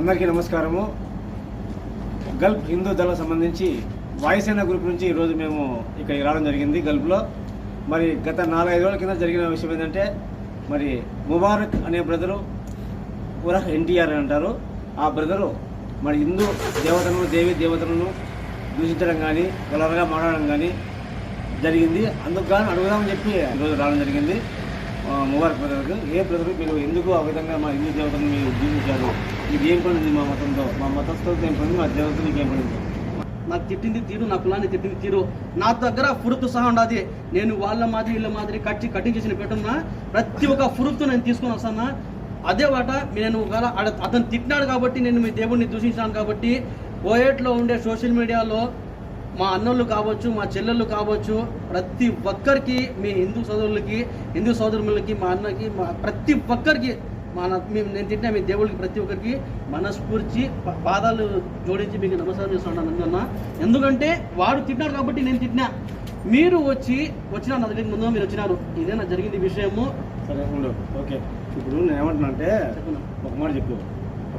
అందరికీ నమస్కారము. గల్ఫ్ హిందూ దళం సంబంధించి వాయుసేన గ్రూప్ నుంచి ఈరోజు మేము ఇక్కడికి రావడం జరిగింది గల్ఫ్లో. మరి గత నాలుగైదు రోజుల కింద జరిగిన విషయం ఏంటంటే మరి ముబారక్ అనే బ్రదరు ఉరహ్ ఎన్టీఆర్ అని అంటారు. ఆ బ్రదరు మరి హిందూ దేవతలను దేవి దేవతలను దూషించడం కానీ గలరగా మాట్లాడడం కానీ జరిగింది. అందుకు కానీ అడుగుదామని చెప్పి ఈరోజు రావడం జరిగింది. ముబారక్ బ్రదర్కి ఏ బ్రదర్ మీరు ఎందుకు ఆ విధంగా మా హిందూ దేవతను మీరు జీవించారు? మీకు ఏం పడింది మా మతంతో? మా మతస్థులతో ఏం పడింది మా దేవతలు మీకు ఏం పడింది నాకు తిట్టింది తీరు నా కులాన్ని తిట్టింది తీరు. నా దగ్గర ఫురుతు సహా ఉండదు. నేను వాళ్ళ మాదిరి వీళ్ళ మాదిరి కట్టి కటింగ్ చేసిన పెట్టున్నా ప్రతి ఒక్క ఫురుతు నేను తీసుకొని వస్తాను? అదే వాట నేను ఒకవేళ అతను తిట్టినాడు కాబట్టి నేను మీ దేవుడిని దూషించాను కాబట్టి ఓయేట్లో ఉండే సోషల్ మీడియాలో మా అన్నోళ్ళు కావచ్చు మా చెల్లెళ్ళు కావచ్చు ప్రతి ఒక్కరికి మీ హిందూ సోదరులకి హిందూ సోదరులకి మా అన్నకి మా ప్రతి ఒక్కరికి మన మేము నేను తిట్టిన మీ దేవుడికి ప్రతి ఒక్కరికి మనస్ఫూర్తి ప- పాదాలు జోడించి మీకు నమస్కారం చేస్తున్నాను అందుకన్నా ఎందుకంటే వాడు తిట్టినాడు కాబట్టి నేను తిట్టినా మీరు వచ్చి వచ్చిన నా దగ్గరికి ముందు మీరు వచ్చినారు. ఇదే నా జరిగింది విషయము? సరే ఓకే. ఇప్పుడు నేను ఏమంటున్నా అంటే ఒక మాట చెప్పు.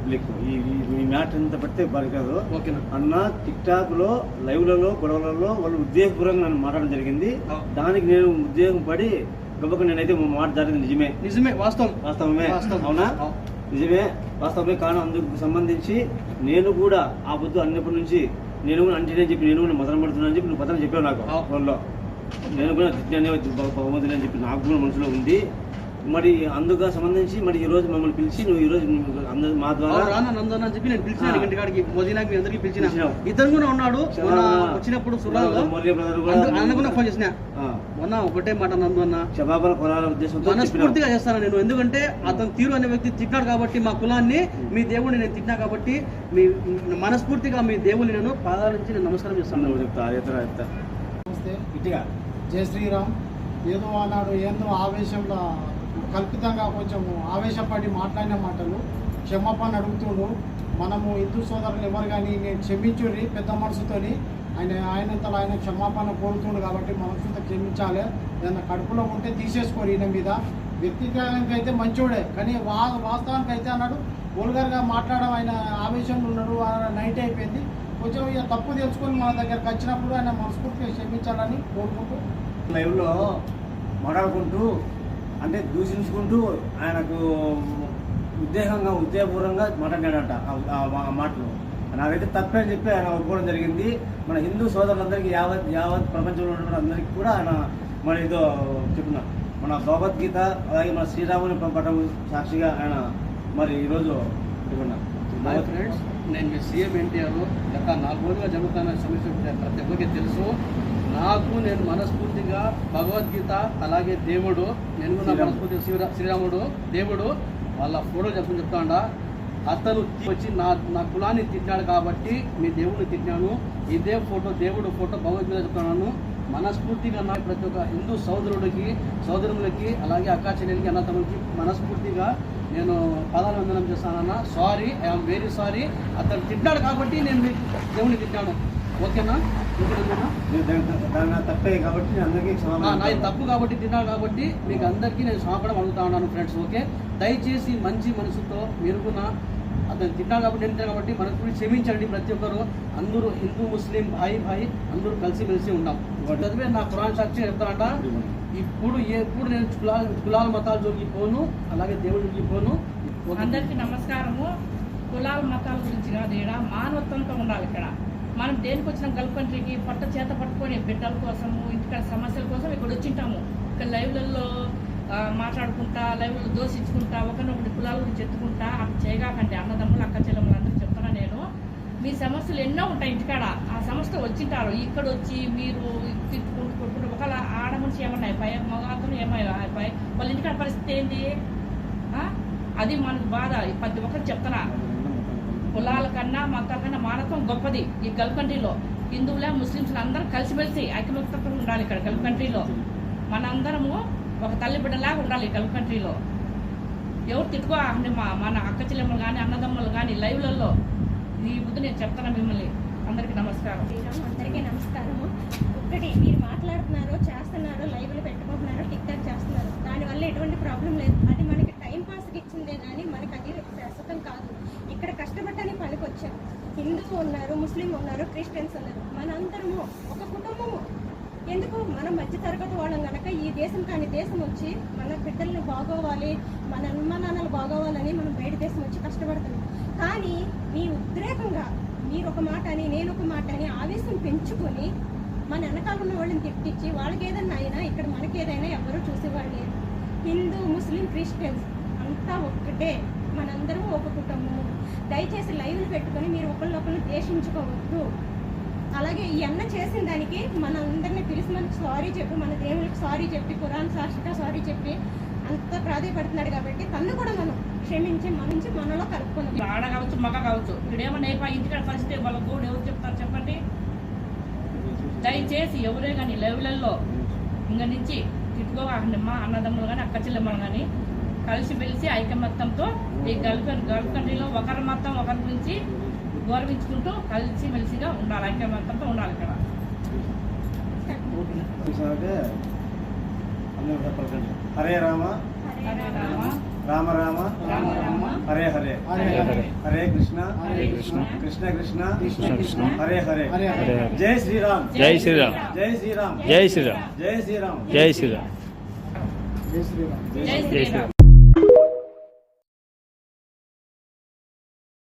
పబ్లిక్. ఈ ఈ- ఈ మ్యాట్ ఎంత పడితే బాగా కాదు. ఓకేనా అన్న టిక్ టాక్లో లైవ్లలో గొడవలలో వాళ్ళు ఉద్యోగపూర్వకంగా నన్ను మాట్లాడడం జరిగింది. దానికి నేను ఉద్యోగం పడి గొప్పగా నేనైతే మాట జరిగింది నిజమే. నిజమే వాస్తవం. వాస్తవమే. వాస్తవం. అవునా? అవు. నిజమే. వాస్తవమే. కానీ అందుకు సంబంధించి నేను కూడా ఆ బుద్ధు అన్నప్పటి నుంచి నేను కూడా అంటే చెప్పి నేను కూడా మదన పడుతున్నాను చెప్పి నువ్వు పదన చెప్పావు నాకు. ఫోన్లో. నేను కూడా తిట్టానే భగవంతుని అని చెప్పి నాకు కూడా మనసులో ఉంది. మరి అందుకు సంబంధించి మరి ఈ రోజు మమ్మల్ని పిలిచి నువ్వు ఈ రోజు మా ద్వారా రానా నందన అని చెప్పి నేను పిలిచిన. ఇంటికాడికి మోదీనాకి మీ అందరికి పిలిచిన. ఇతను కూడా ఉన్నాడు. వచ్చినప్పుడు కూడా ఫోన్ చేసిన. మొన్న ఒకటే మాట నందు అన్న. క్షమాపణ కొనాల ఉద్దేశంతో. మనస్ఫూర్తిగా చేస్తాను నేను. ఎందుకంటే అతను తీరు అనే వ్యక్తి తిట్టాడు కాబట్టి మా కులాన్ని మీ దేవుడిని నేను తిట్టినా కాబట్టి మీ మనస్ఫూర్తిగా మీ దేవుని నేను పాదాల నుంచి నేను నమస్కారం చేస్తాను. చెప్తా నమస్తే. ఇటుగా. జై శ్రీరామ్. ఏదో అన్నాడు ఏందో ఆవేశంలో కల్పితంగా కొంచెం ఆవేశపడి మాట్లాడిన మాటలు క్షమాపణ అడుగుతుండు మనము హిందూ సోదరులు ఎవరు కానీ నేను క్షమించుర్రి పెద్ద మనసుతోని ఆయన ఆయనంతలో ఆయన క్షమాపణ కోరుతుండు కాబట్టి మనసుతో క్షమించాలి. ఏదైనా కడుపులో ఉంటే తీసేసుకోరు ఈయన మీద. వ్యక్తిగతానికి అయితే మంచోడే కానీ వా వాస్తవానికి అయితే అన్నాడు వల్గర్గా మాట్లాడడం ఆయన ఆవేశంలో ఉన్నాడు నైట్ అయిపోయింది. కొంచెం ఇక తప్పు తెలుసుకొని మన దగ్గరకు వచ్చినప్పుడు ఆయన మనస్ఫూర్తిగా క్షమించాలని కోరుకుంటూ లైవ్లో మాట్లాడుకుంటూ అంటే దూషించుకుంటూ ఆయనకు ఉద్దేశంగా ఉద్దేశపూర్వంగా మాట్లాడాడట ఆ- మాటలు. నాకైతే తప్పే అని చెప్పి ఆయన ఒప్పుకోవడం జరిగింది. మన హిందూ సోదరులందరికీ యావత్ యావత్ ప్రపంచంలో ఉన్న అందరికీ కూడా ఆయన మన ఏదో చెప్తున్నా. మన భగవద్గీత అలాగే మన శ్రీరాముని పటం సాక్షిగా ఆయన మరి ఈరోజు చెప్పుకున్నా మై ఫ్రెండ్స్ నేను మీ సీఎం ఎన్టీఆర్. గత నాలుగు రోజులుగా జరుగుతున్న సమస్య ప్రతి ఒక్కరికి తెలుసు. నాకు నేను మనస్ఫూర్తిగా భగవద్గీత అలాగే దేవుడు నేను కూడా. మనస్ఫూర్తిగా శ్రీరా శ్రీరాముడు దేవుడు వాళ్ళ ఫోటో చెప్పుకుని చెప్తాడా అతను వచ్చి నా నా కులాన్ని తిట్టాడు కాబట్టి మీ దేవుడిని తిట్టాను ఇదే ఫోటో దేవుడు ఫోటో భగవద్గీత చెప్తున్నాను మనస్ఫూర్తిగా నా ప్రతి ఒక్క హిందూ సోదరుడికి సోదరులకి అలాగే అక్కా చెల్లెలకి అన్నతమ్ములకి మనస్ఫూర్తిగా నేను పదాలు వందనం చేస్తానన్న సారీ ఐఎమ్ వెరీ సారీ అతను తిట్టాడు కాబట్టి నేను దేవుని తిట్టాను. ఓకేనా? తప్పే కాబట్టి నేను అందరికీ తప్పు కాబట్టి తిన్నాడు కాబట్టి మీకు అందరికీ నేను క్షమాపణ అడుగుతా ఉన్నాను ఫ్రెండ్స్ ఓకే? దయచేసి మంచి మనసుతో మీరు కూడా అతను తిన్నాడు కాబట్టి నేను కాబట్టి మనకు క్షమించండి ప్రతి ఒక్కరు. అందరూ హిందూ ముస్లిం భాయి భాయి అందరూ కలిసి మెలిసి ఉంటాం చదివే నా పురాణ సాక్షి చెప్తానంట ఇప్పుడు ఎప్పుడు నేను కులాల కులాల మతాల జోలికి పోను అలాగే దేవుడి జోలికి పోను ఓకే. అందరికీ నమస్కారము. కులాల మతాల గురించి కాదు ఇక్కడ మానవత్వంతో ఉండాలి ఇక్కడ. మనం దేనికి వచ్చినాం గల్ఫ్ కంట్రీకి పట్ట చేత పట్టుకొని బిడ్డల కోసము ఇంటికాడ సమస్యల కోసం ఇక్కడ వచ్చింటాము. ఇక్కడ లైవ్లలో మాట్లాడుకుంటా లైవ్లో దోషించుకుంటా ఒకరినొకటి కులాల గురించి ఎత్తుకుంటా అట్లా చేయగాకండి అన్నదమ్ములు అక్క చెల్లెమ్మలు అందరూ చెప్తున్నా నేను. మీ సమస్యలు ఎన్నో ఉంటాయి ఇంటికాడ. ఆ సమస్య వచ్చింటారు. ఇక్కడ వచ్చి మీరు తిట్టుకుంటూ కొట్టుకుంటూ ఒకవేళ ఆడ మనిషి ఏమన్నాయి పై మగాతను ఏమైనా అయిపోయి? వాళ్ళ ఇంటికాడ పరిస్థితి ఏంది? అది మనకు బాధ. ప్రతి ఒక్కరు చెప్తున్నా. కులాల కన్నా మతాల కన్నా మానత్వం గొప్పది ఈ గల్ఫ్ కంట్రీలో. హిందువులే ముస్లింస్ అందరూ కలిసిమెలిసి ఐకమత్యంతో ఉండాలి ఇక్కడ గల్ఫ్ కంట్రీలో. మనందరము ఒక తల్లి బిడ్డలాగా ఉండాలి ఈ గల్ఫ్ కంట్రీలో. ఎవరు తిట్టుకో అంటే మా మన అక్క చెల్లెమ్మలు కానీ అన్నదమ్ములు కానీ లైవ్లలో. ఈ బుద్ధి నేను చెప్తాను మిమ్మల్ని. అందరికీ నమస్కారం. అందరికీ నమస్కారము. ఒక్కటి మీరు మాట్లాడుతున్నారు చేస్తున్నారు లైవ్లు పెట్టుకుంటున్నారు టిక్ టాక్ చేస్తున్నారు. దానివల్ల ఎటువంటి ప్రాబ్లం లేదు. అది మనకి టైం పాస్కి ఇచ్చిందే కానీ మనకి అది శాశ్వతం కాదు ఇక్కడ కష్టపడటానికి పనికి వచ్చాం హిందూ ఉన్నారు ముస్లిం ఉన్నారు క్రిస్టియన్స్ ఉన్నారు. మనందరము ఒక కుటుంబము. ఎందుకు? మనం మధ్య తరగతి వాళ్ళం కనుక ఈ దేశం కాని దేశం వచ్చి మన బిడ్డల్ని బాగోవాలి మన అమ్మ నాన్నలు బాగోవాలని మనం బయట దేశం వచ్చి కష్టపడుతున్నాం. కానీ మీ ఉద్రేకంగా మీరు ఒక మాట అని నేను ఒక మాట అని ఆవేశం పెంచుకొని మన వెనకాల ఉన్న వాళ్ళని తిట్టించి వాళ్ళకి ఏదైనా అయినా ఇక్కడ మనకి ఏదైనా ఎవరు చూసేవాళ్ళు లేరు. హిందూ ముస్లిం క్రిస్టియన్స్ అంతా ఒక్కటే. మనందరం ఒక కుటుంబం దయచేసి లైవ్లు పెట్టుకొని మీరు ఒకళ్ళొకళ్ళు ద్వేషించుకోవద్దు. అలాగే ఈ అన్న చేసిన దానికి మన అందరిని పిలిచి మనకి సారీ చెప్పి మన దేవునికి సారీ చెప్పి కురాన్ సాక్షిగా సారీ చెప్పి అంత ప్రాధాయపడుతున్నాడు కాబట్టి తను కూడా మనం క్షమించి మనించి మనలో కలుపుకున్నాం ఆడ కావచ్చు మగ కావచ్చు ఇక్కడేమో నేపా ఇంటికాడ పరిస్థితి వాళ్ళ గోడు ఎవరు చెప్తారు చెప్పండి? దయచేసి ఎవరే కానీ లెవెల్లో ఇంక నుంచి తిట్టుకోకండి మా అన్నదమ్ములు కానీ అక్క చెల్లెమ్మలు కానీ కలిసి మెలిసి ఐకమత్యంతో ఈ గల్ఫ్ గల్ఫ్ కంట్రీలో ఒకరి మతం ఒకరి గురించి గౌరవించుకుంటూ కలిసి మెలిసిగా ఉండాలి ఐకమత్యంతో ఉండాలి ఇక్కడ. హరే రామ. హరే రామ. రామ రామ. రామ రామ. హరే హరే. హరే కృష్ణ. హరే కృష్ణ. కృష్ణ కృష్ణ. హరే హరే. జై శ్రీరామ్. జై శ్రీరామ్. జై శ్రీరామ్. జై శ్రీరామ్. జై శ్రీరామ్. జై శ్రీరామ్. జై శ్రీరామ్. జై శ్రీరామ్.